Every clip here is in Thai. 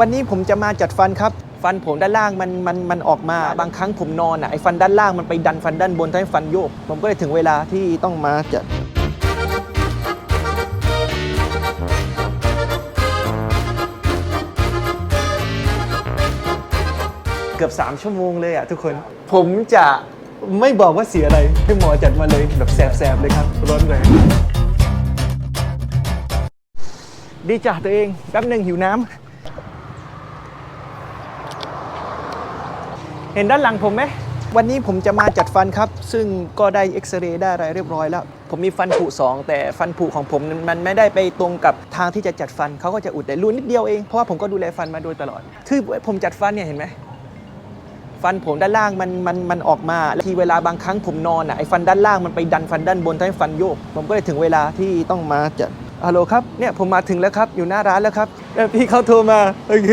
วันนี้ผมจะมาจัดฟันครับ ฟันผมด้านล่างมันมันมันออกมาบางครั้งผมนอนอะไอ้ฟันด้านล่างมันไปดันฟันด้านบนทำให้ฟันโยก ผมก็เลยถึงเวลาที่ต้องมาจัดเกือบ 3 ชั่วโมงเลยอะทุกคน ผมจะไม่บอกว่าเสียอะไรให้หมอจัดมาเลยแบบแสบๆเลยครับ ร้อนแรงดีจ้ะตัวเองแป๊บหนึ่งหิวน้ำ เห็นด้านหลังผมไหมวันนี้ผมจะมาจัดฟันครับ ซึ่งก็ได้เอ็กซเรย์ได้อะไรเรียบร้อยแล้ว ผมมีฟันผุสองแต่ฟันผุของผมมันไม่ได้ไปตรงกับทางที่จะจัดฟันเขาก็จะอุดแต่รูนิดเดียวเอง เพราะว่าผมก็ดูแลฟันมาโดยตลอด คือผมจัดฟันเนี่ยเห็นไหมฟันผมด้านล่างมันมันมันออกมาแล้วทีเวลาบางครั้งผมนอนอะไอ้ฟันด้านล่างมันไปดันฟันด้านบนทำให้ฟันโยก ผมก็เลยถึงเวลาที่ต้องมาจัดฮัลโหลครับเนี่ยผมมาถึงแล้วครับอยู่หน้าร้านแล้วครับแล้วพี่เขาโทรมาโอเค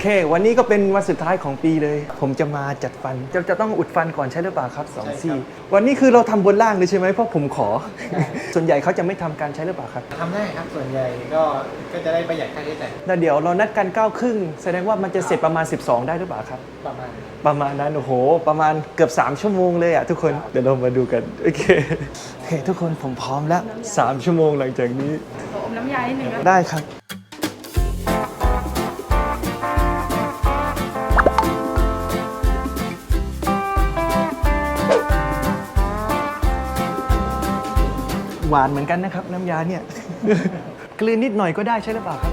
เค วันนี้ก็เป็นวันสุดท้ายของปีเลย ผมจะมาจัดฟัน จะจะต้องอุดฟันก่อนใช่หรือเปล่าครับสองซี่ วันนี้คือเราทำบนล่างเลยใช่ไหมเพราะผมขอ ส่วนใหญ่เขาจะไม่ทำการใช้หรือเปล่าครับทำได้ครับส่วนใหญ่ก็ก็จะได้ประหยัดค่าใช้จ่ายแล้วเดี๋ยวเรานัดกัน9ก้าครึ่งแสดงว่ามันจะเสร็จประมาณ 12 ได้หรือเปล่าครับ ประมาณ ประมาณนั้นโอ้โห ประมาณเกือบ 3 ชั่วโมงเลยอะทุกคนเดี๋ยวเรามาดูกันโอเคโอเค ทุกคนผมพร้อมแล้ว 3 ชั่วโมงหลังจากนี้ขออมน้ำยานิดนึงนะได้ครับ หวานเหมือนกันนะครับ น้ำยาเนี่ย กลืนนิดหน่อยก็ได้ใช่หรือเปล่าครับ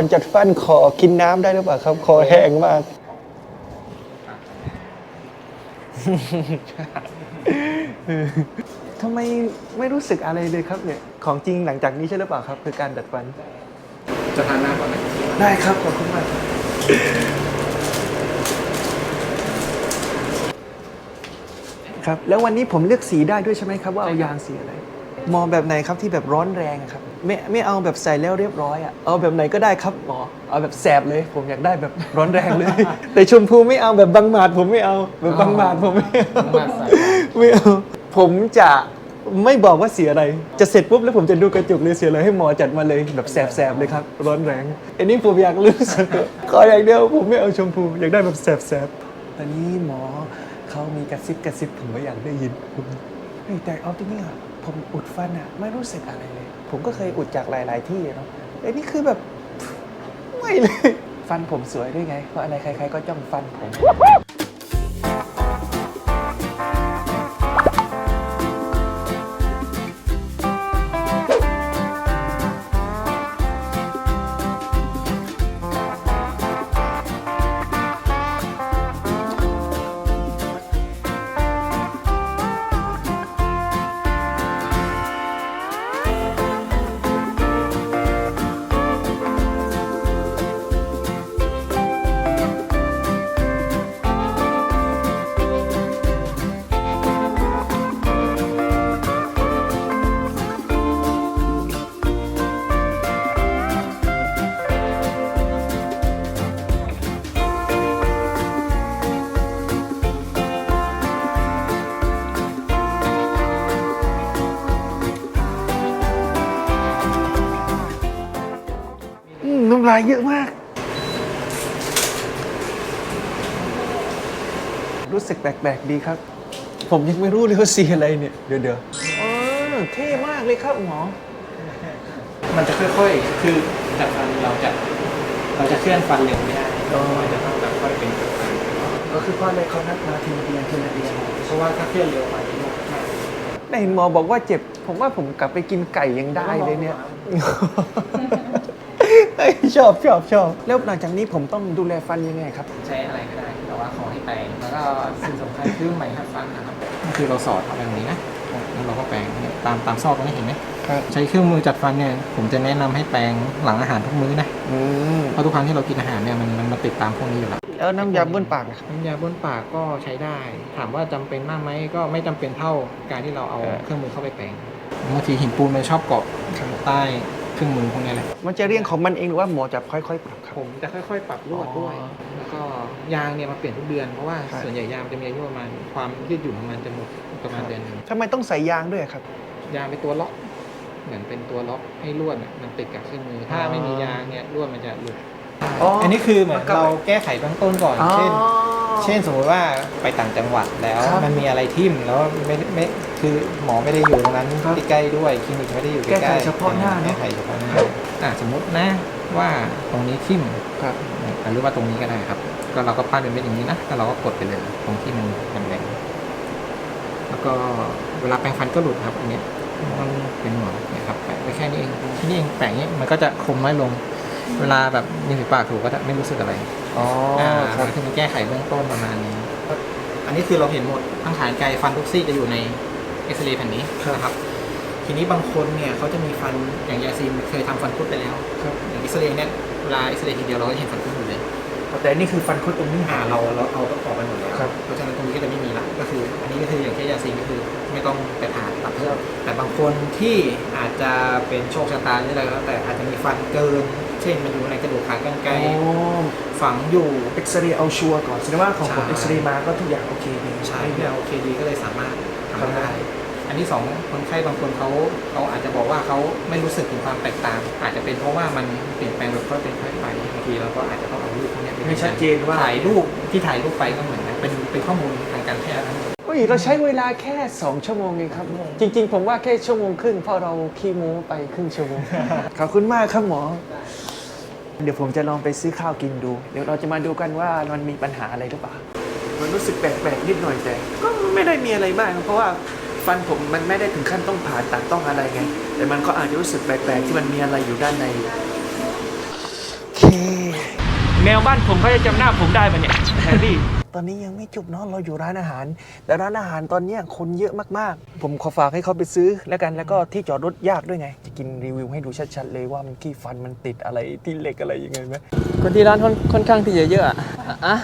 อนจัดฟันขอกินน้ำได้หรือเปล่าครับ คอแห้งมาก ทำไมไม่รู้สึกอะไรเลยครับเนี่ย ของจริงหลังจากนี้ใช่หรือเปล่าครับ คือการดัดฟัน จะทานน้ำก่อนไหมได้ครับ ขอบคุณมากครับครับ แล้ววันนี้ผมเลือกสีได้ด้วยใช่ไหมครับ ว่าเอายางสีอะไร มองแบบไหนครับที่แบบร้อนแรงอะครับ ไม่ไม่เอาแบบใส่แล้วเรียบร้อยอะเอาแบบไหนก็ได้ครับหมอเอาแบบแสบเลย ผมอยากได้แบบร้อนแรงเลย แต่ชมพูไม่เอาแบบบางหมาดผมไม่เอาแบบบางหมาดผมไม่เอา มาใส่ไม่เอาผมจะไม่บอกว่าเสียอะไร จะเสร็จปุ๊บแล้วผมจะดูกระจกเลยเสียอะไรให้หมอจัดมาเลยแบบแสบๆเลยครับ ร้อนแรงอันนี้ผมอยากรู้สึกขออย่างเดียวผมไม่เอาชมพู อยากได้แบบแสบๆตอนนี้หมอเขามีกระซิบกระซิบผมไม่อยากได้ยินผมเฮ้ยแต่เอาที่นี่อะ ผมอุดฟันอะไม่รู้สึกอะไรเลย ผมก็เคยอุดจากหลาย ๆ ที่อะเนาะอันนี้คือแบบไม่เลย ฟันผมสวยด้วยไง เพราะอะไรใคร ๆ ก็จ้องฟันผม เยอะมาก รู้สึกแปลกๆดีครับ ผมยังไม่รู้เลยว่าสีอะไรเนี่ย เดี๋ยวเดี๋ยวอ๋อเท่มากเลยครับหมอ มันจะค่อยๆ คือจัดฟันเราจะเราจะเคลื่อนฟันเร็วไม่ได้เราจะต้องแบบค่อยเป็นค่อยไปก็คือพ่อเลยเขานัดมาทีละเดือนทีละเดือนเพราะว่าถ้าเคลื่อนเร็วไปนี่ยากมากแต่เห็นหมอบอกว่าเจ็บ ผมว่าผมกลับไปกินไก่ยังได้เลยเนี่ย เฮ้ยชอบชอบชอบแล้วหลังจากนี้ผมต้องดูแลฟันยังไงครับ ใช้อะไรก็ได้ แต่ว่าขอให้แปรงแล้วก็สิ่งสำคัญคือไหมขัดฟันนะครับก็คือเราสอดเข้าไปแบบนี้นะแล้วเราก็แปรงเนี่ยตามตามซอกตรงนี้เห็นไหมครับใช้เครื่องมือจัดฟันเนี่ยผมจะแนะนำให้แปรงหลังอาหารทุกมื้อนะอืมเพราะทุกครั้งที่เรากินอาหารเนี่ยมันมันมันติดตามพวกนี้อยู่แล้ว แล้วน้ำยาบ้วนปากนะครับ น้ำยาบ้วนปากก็ใช้ได้ ถามว่าจำเป็นมากไหมก็ไม่จำเป็นเท่าการที่เราเอาเออเครื่องมือเข้าไปแปรงบางทีหินปูนมันชอบเกาะใต้ เครื่องมือพวกนี้แหละมันจะเรียงของมันเองหรือว่าหมอจะค่อยๆปรับครับ ผมจะค่อย ๆ ปรับลวดด้วย อ๋อแล้วก็ยางเนี่ยมาเปลี่ยนทุกเดือน เพราะว่าครับ ส่วนใหญ่ยางมันจะมีอายุประมาณความยืดหยุ่นของมันจะหมดประมาณเดือนหนึ่งทำไมต้องใส่ยางด้วยครับ ยางเป็นตัวล็อก เหมือนเป็นตัวล็อกให้ลวดเนี่ยมันติดกับเครื่องมือ ถ้าอ๋อไม่มียางเนี่ยลวดมันจะหลุด อ๋ออั อันนี้คือเหมือนมันก็เราแก้ไขเบื้องต้นก่อน เช่น เช่นสมมติว่าไปต่างจังหวัดแล้ว ครับมันมีอะไรทิ่มแล้วไม่ไม่ คือหมอไม่ได้อยู่ตรงนั้นครับใกล้ๆด้วยคลินิกไม่ได้อยู่ใกล้ๆแก้ไขเฉพาะหน้าเนอะแก้ไขเฉพาะหน้าอะสมมตินะว่าตรงนี้ทิ่ม ครับหรือว่าตรงนี้ก็ได้ครับ ก็เราก็ปั้นเป็นเม็ดอย่างนี้นะ แล้วเราก็กดไปเลยตรงที่มันแรงๆแล้วก็เวลาแปรงฟันก็หลุดครับอันเนี้ยมันเป็นหมอนเนี่ยครับแปะไปแค่นี้เองที่นี่เองแปะอย่างเงี้ยมันก็จะคมน้อยลง เวลาแบบมีฝีปากถูกก็จะไม่รู้สึกอะไรอ๋ออ่าครับ คือมันแก้ไขเบื้องต้นประมาณนี้ อันนี้คือเราเห็นหมดทั้งฐานไกลฟันทุกซี่จะอยู่ในเอ็กซเรย์แผ่นนี้นะครับ ทีนี้บางคนเนี่ยเขาจะมีฟันอย่างยาซีนเคยทำฟันคุดไปแล้วครับอย่างเอ็กซเรย์เนี่ยเวลาเอ็กซเรย์ทีเดียวเราก็เห็นฟันคุดหมดเลย แต่นี่คือฟันคุดตรงนี้อ่าเราเราเอาออกไปหมดแล้วครับ เพราะฉะนั้นตรงนี้ก็จะไม่มีละก็คือ อันนี้ก็คืออย่างเช่นยาซีนก็คือไม่ต้องไปผ่าตัดเพิ่มแต่บางคนที่อาจจะเป็นโชคชะตาหรืออะไรก็แล้วแต่อาจจะมีฟันเกิน เช่นมันอยู่ในกระดูกขากรรไกรอ๋อฝังอยู่ เอ็กซเรย์เอาชัวร์ก่อนแสดงว่าของผมใช่ เอ็กซเรย์มาก็ทุกอย่างโอเคดี ใช่ไม่เนี่เยยโอเคดีก็เลยสามารถครับทำได้ อันที่สองคนไข้บางคนเขาเขาอาจจะบอกว่าเขาไม่รู้สึกถึงความแตกต่าง อาจจะเป็นเพราะว่ามันเปลี่ยนแปลงแบบค่อยเป็นค่อยไปบางทีเราก็อาจจะต้องเอารูปพวกนี้ไปให้ชัดเจนว่าถ่ายรูปที่ถ่ายรูปไปก็เหมือนกันเป็นเป็นข้อมูลทางการแพทย์ทั้งหมดเฮ้ยเราใช้เวลาแค่ 2 ชั่วโมงเองครับ จริง ๆ ผมว่าแค่ชั่วโมงครึ่งเพราะเราขี้โม้ไปครึ่งชั่วโมงขอบคุณมากครับหมอ เดี๋ยวผมจะลองไปซื้อข้าวกินดู เดี๋ยวเราจะมาดูกันว่ามันมีปัญหาอะไรหรือเปล่า มันรู้สึกแปลกๆนิดหน่อยแต่ก็ไม่ได้มีอะไรมากเพราะว่า ฟันผมมันไม่ได้ถึงขั้นต้องผ่าตัดต้องอะไรไง แต่มันก็อาจจะรู้สึกแปลกๆที่มันมีอะไรอยู่ด้านในโอเคแมวบ้านผมเขาจะจำหน้าผมได้ปะเนี่ยแฮร์รี่ ตอนนี้ยังไม่จบเนาะเราอยู่ร้านอาหาร แต่ร้านอาหารตอนเนี้ยคนเยอะมากๆ ผมขอฝากให้เขาไปซื้อแล้วกันแล้วก็ที่จอดรถยากด้วยไง จะกินรีวิวให้ดูชัดๆเลยว่ามันขี้ฟันมันติดอะไรที่เหล็กอะไรยังไงไหมคนที่ร้านค่อนข้างที่จะเยอะอะอะ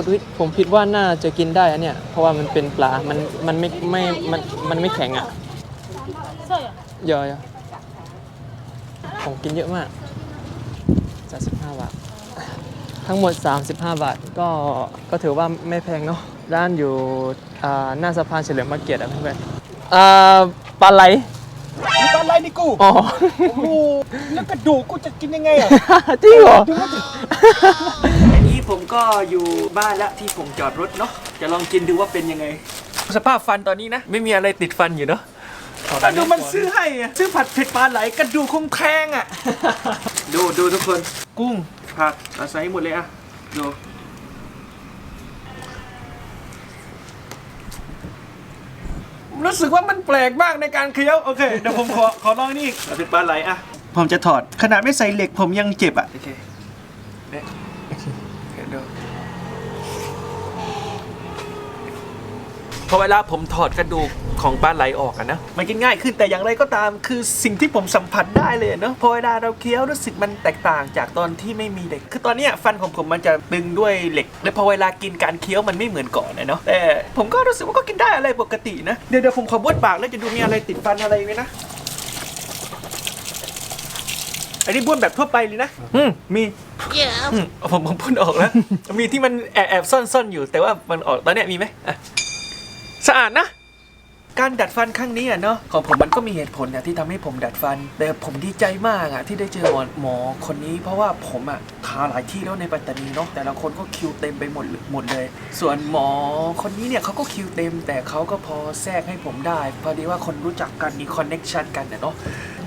คุณวิทย์ผมคิดว่าน่าจะกินได้อันเนี้ยเพราะว่ามันเป็นปลา มันมันไม่ไม่มันมันไม่แข็งอะเยอะๆผมกินเยอะมากจะสิบห้าบาท ทั้งหมด 35 บาท ก็ก็ถือว่าไม่แพงเนาะร้านอยู่อ่าหน้าสะพานเฉลิมพระเกียรติอะเพื่อนๆอ่าปลาไหลปลาไหลนี่กูอ๋อโอ้โหแล้วกระดูกกูจะกินยังไงอะจริงเหรออันนี้ ผมก็อยู่บ้านละที่ผมจอดรถเนาะจะลองกินดูว่าเป็นยังไง สภาพฟันตอนนี้นะ ไม่มีอะไรติดฟันอยู่เนาะแต่ดูมันซื้อให้อะซื้อผัดเผ็ดปลาไหลกระดูกคงแพงอะ ดูดูทุกคนกุ้งผักเอาใส่หมดเลยอะดูรู้สึกว่ามันแปลกมากในการเคี้ยว โอเค เดี๋ยวผมขอขอลองนี่เอาเป็นปลาไหลอะผมจะถอดขนาดไม่ใส่เหล็กผมยังเจ็บอะโอเค พอเวลาผมถอดกระดูกของปลาไหลออกอะนะมันกินง่ายขึ้นแต่อย่างไรก็ตามคือสิ่งที่ผมสัมผัสได้เลยเนาะพอเวลาเราเคี้ยวรู้สึกมันแตกต่างจากตอนที่ไม่มีเหล็ก คือตอนเนี้ยฟันของผมมันจะดึงด้วยเหล็ก และพอเวลากินการเคี้ยวมันไม่เหมือนก่อนนะเนาะแต่ผมก็รู้สึกว่าก็กินได้อะไรปกตินะเดี๋ยวเดี๋ยวผมขอบ้วนปากแล้วจะดูมีอะไรติดฟันอะไรไหมนะอันนี้บ้วนแบบทั่วไปเลยนะ อืมมีอืมเอาผมผมพ่นออกแล้ว มีที่มันแอบแอบซ่อนซ่อนอยู่ แต่ว่ามันออกตอนเนี้ยมีไหมอะ สะอาดนะ การดัดฟันครั้งนี้อะเนาะของผมมันก็มีเหตุผลนะที่ทำให้ผมดัดฟัน แต่ผมดีใจมากอะที่ได้เจอหมอหมอคนนี้ เพราะว่าผมอะทาหลายที่แล้วในปัตตานีเนาะแต่ละคนก็คิวเต็มไปหมดเลยหมดเลย ส่วนหมอคนนี้เนี่ยเขาก็คิวเต็ม แต่เขาก็พอแทรกให้ผมได้พอดีว่าคนรู้จักกันมีคอนเน็กชันกันนะเนาะ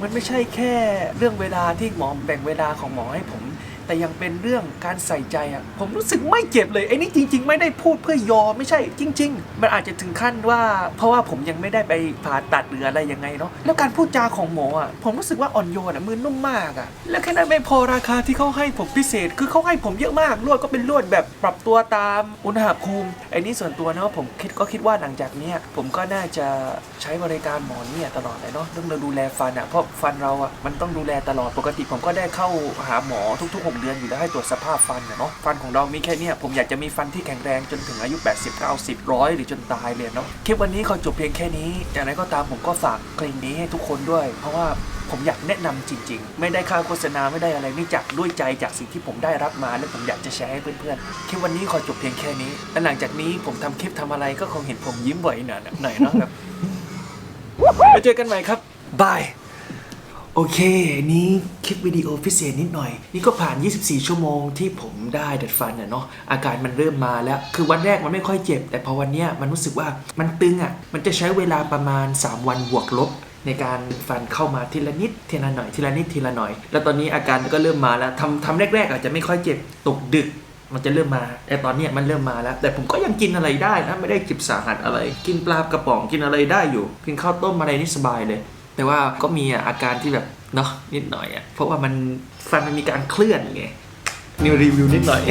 มันไม่ใช่แค่เรื่องเวลาที่หมอแบ่งเวลาของหมอให้ผม แต่ยังเป็นเรื่องการใส่ใจอะผมรู้สึกไม่เจ็บเลยไอ้นี่จริง ๆ ไม่ได้พูดเพื่อยอไม่ใช่จริง ๆ มันอาจจะถึงขั้นว่า เพราะว่าผมยังไม่ได้ไปผ่าตัดหรืออะไรยังไงเนาะแล้วการพูดจาของหมออะผมรู้สึกว่าอ่อนโยนอะมือนุ่มมากอะและแค่นั้นไม่พอราคาที่เขาให้ผมพิเศษ คือเขาให้ผมเยอะมากลวดก็เป็นลวดแบบปรับตัวตามอุณหภูมิไอ้นี่ส่วนตัวนะผมคิดก็คิดว่าหลังจากเนี้ยผมก็น่าจะใช้บริการหมอเนี่ยตลอดเลยเนาะเรื่องเรดูแลฟันอะเพราะฟันเราอะมันต้องดูแลตลอดปกติผมก็ได้เข้าหาหมอทุกๆ6 เดือนอยู่แล้วให้ตรวจสภาพฟันเนาะฟันของเรามีแค่เนี้ยผมอยากจะมีฟันที่แข็งแรงจนถึงอายุ 80 90ร้อยหรือจนตายเลยเนาะคลิปวันนี้ขอจบเพียงแค่นี้อย่างไรก็ตามผมก็ฝากเพลงนี้ให้ทุกคนด้วย เพราะว่าผมอยากแนะนำจริง ๆ ไม่ได้ค่าโฆษณาไม่ได้อะไรนี่จากด้วยใจจากสิ่งที่ผมได้รับมา และผมอยากจะแชร์ให้เพื่อนๆ คลิปวันนี้ขอจบเพียงแค่นี้ และหลังจากนี้ผมทำคลิปทำอะไรก็คงเห็นผมยิ้มบ่อยหน่อยหน่อยเนาะครับแล้วเจอกันใหม่ครับบาย โอเค นี้คลิปวิดีโอพิเศษนิดหน่อย นี่ก็ผ่าน 24 ชั่วโมงที่ผมได้ดัดฟันอะเนาะอาการมันเริ่มมาแล้ว คือวันแรกมันไม่ค่อยเจ็บ แต่พอวันเนี้ยมันรู้สึกว่ามันตึงอะมันจะใช้เวลาประมาณ 3 วันบวกลบ ในการฟันเข้ามาทีละนิดทีละหน่อยทีละนิดทีละหน่อย แล้วตอนนี้อาการก็เริ่มมาแล้วทำทำแรกๆ อาจจะไม่ค่อยเจ็บตกดึกมันจะเริ่มมา แต่ตอนนี้มันเริ่มมาแล้ว แต่ผมก็ยังกินอะไรได้นะไม่ได้จิบสาหัสอะไร กินปลากระป๋องกินอะไรได้อยู่กินข้าวต้มอะไรนี่สบายเลย แต่ว่าก็มีอะอาการที่แบบเนาะนิดหน่อยอะเพราะว่ามันฟันมันมีการเคลื่อนไงนิวรีวิวนิดหน่อย